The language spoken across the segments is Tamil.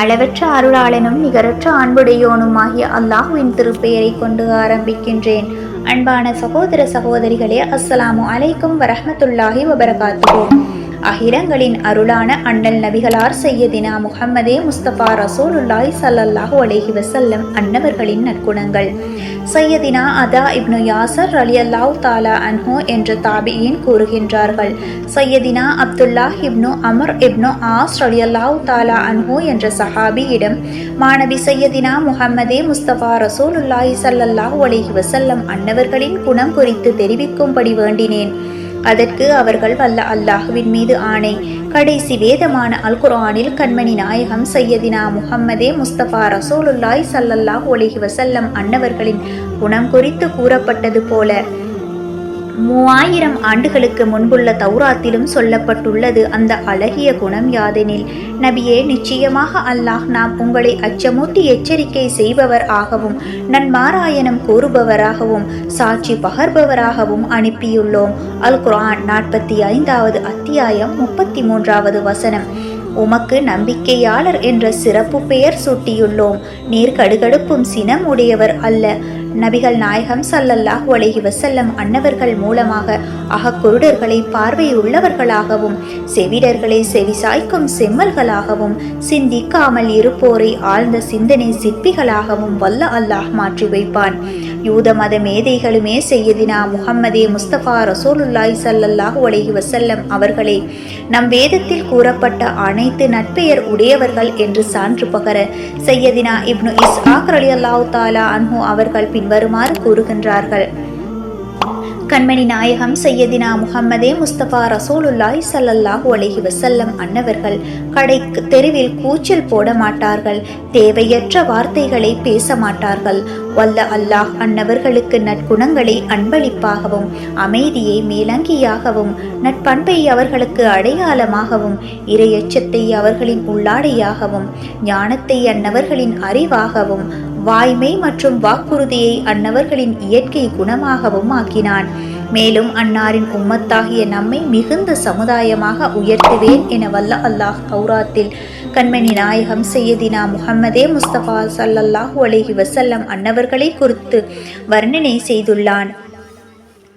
அளவற்ற அருளாளனும் நிகரற்ற அன்புடையோனுமாகிய அல்லாஹுவின் திருப்பெயரை கொண்டு ஆரம்பிக்கின்றேன். அன்பான சகோதர சகோதரிகளே அஸ்ஸலாமு அலைக்கும் வரஹமத்துல்லாஹி வபரகாத்து அகிலங்களின் அருளான அண்ணல் நபிகளார் செய்யதினா முகம்மதே முஸ்தபா ரசூலுல்லாய் சல்லல்லாஹு அலேஹி வசல்லம் அன்னவர்களின் நற்குணங்கள். சையதினா அதா இப்னு யாசர் ரலியல்லாஹு தாலா அன்ஹோ என்ற தாபியின் கூறுகின்றார்கள். சையதினா Abdullah ibn Amr ibn As ரலியல்லாஹு தாலா அன்ஹோ என்ற சஹாபியிடம் மாணவி சையதினா முஹம்மதே முஸ்தபா ரசூலுல்லாய் சல்லல்லாஹு அலேஹி வசல்லம் அன்னவர்களின் குணம் குறித்து தெரிவிக்கும்படி வேண்டினேன். அதற்கு அவர்கள் வல்ல அல்லாஹுவின் மீது ஆணை. கடைசி வேதமான அல் குர்ஆனில் கண்மணி நாயகம் சையதினா முஹம்மதே முஸ்தபா ரசூலுல்லாய் சல்லல்லாஹ் ஒலிஹி வசல்லம் அன்னவர்களின் குணம் குறித்து கூறப்பட்டது போல. மூவாயிரம் ஆண்டுகளுக்கு முன்புள்ள தௌராத்திலும் சொல்லப்பட்டுள்ளது அந்த அழகிய குணம் யாதெனில். நபியே நிச்சயமாக அல்லாஹ் நாம் உங்களை அச்சமூட்டி எச்சரிக்கை செய்பவர் ஆகவும் நன்மாராயணம் கூறுபவராகவும் சாட்சி பகர்பவராகவும் அனுப்பியுள்ளோம். அல் குரான் நாற்பத்தி ஐந்தாவது அத்தியாயம் முப்பத்தி மூன்றாவது வசனம். உமக்கு நம்பிக்கையாளர் என்ற சிறப்பு பெயர் சூட்டியுள்ளோம். நீர் கடுகடுப்பும் சினம் உடையவர் அல்ல. நபிகள் நாயகம் சல்லல்லாஹ் ஒலகி வசல்லம் அன்னவர்கள் மூலமாக அகக்குருடர்களை பார்வை உள்ளவர்களாகவும் செவிடர்களை செவிசாய்க்கும் செம்மல்களாகவும் சிந்திக்காமல் இருப்போரை ஆழ்ந்த சிந்தனை சிற்பிகளாகவும் வல்ல அல்லாஹ் மாற்றி வைப்பான். யூத மத மேதைகளுமே செய்யதினா முகம்மதே முஸ்தபா ரசூலுல்லாய் சல்லல்லாஹு அலைஹி வசல்லம் அவர்களே நம் வேதத்தில் கூறப்பட்ட அனைத்து நட்பெயர் உடையவர்கள் என்று சான்று பகர செய்யதினா இப்னு இஸ் ஆக்ரலி அல்லாஹு தாலா அன்ஹு அவர்கள் பின்வருமாறு கூறுகின்றார்கள். கண்மணி நாயகம் செய்யதினா முகம்மதே முஸ்தபா ரசூலுல்லாய் சல்லல்லாஹு அலைஹி வசல்லம் அன்னவர்கள் கடை தெருவில் கூச்சல் போட மாட்டார்கள் தேவையற்ற வார்த்தைகளை பேச மாட்டார்கள். வல்ல அல்லாஹ் அன்னவர்களுக்கு நற்குணங்களை அன்பளிப்பாகவும் அமைதியை மேலங்கியாகவும் நட்பண்பை அவர்களுக்கு அடையாளமாகவும் இரையச்சத்தை அவர்களின் உள்ளாடையாகவும் ஞானத்தை அன்னவர்களின் அறிவாகவும் வாய்மை மற்றும் வாக்குறுதியை அன்னவர்களின் இயற்கை குணமாகவும் ஆக்கினான். மேலும் அன்னாரின் உம்மத்தாகிய நம்மை மிகுந்த சமுதாயமாக உயர்த்துவேன் என வல்ல அல்லாஹ் கௌராத்தில் கண்மணி நாயகம் செய்யதினா முகம்மதே முஸ்தபா சல்லல்லாஹு அலஹி வசல்லம் அன்னவர்களை குறித்து வர்ணனை செய்துள்ளான்.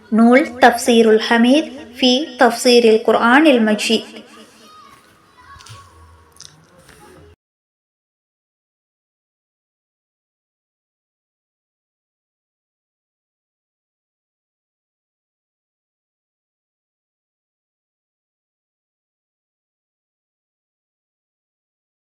நூல் தப்சீருல் ஹமீத் ஃபி தப்சீரில் குர்ஆனில் மஜீத்.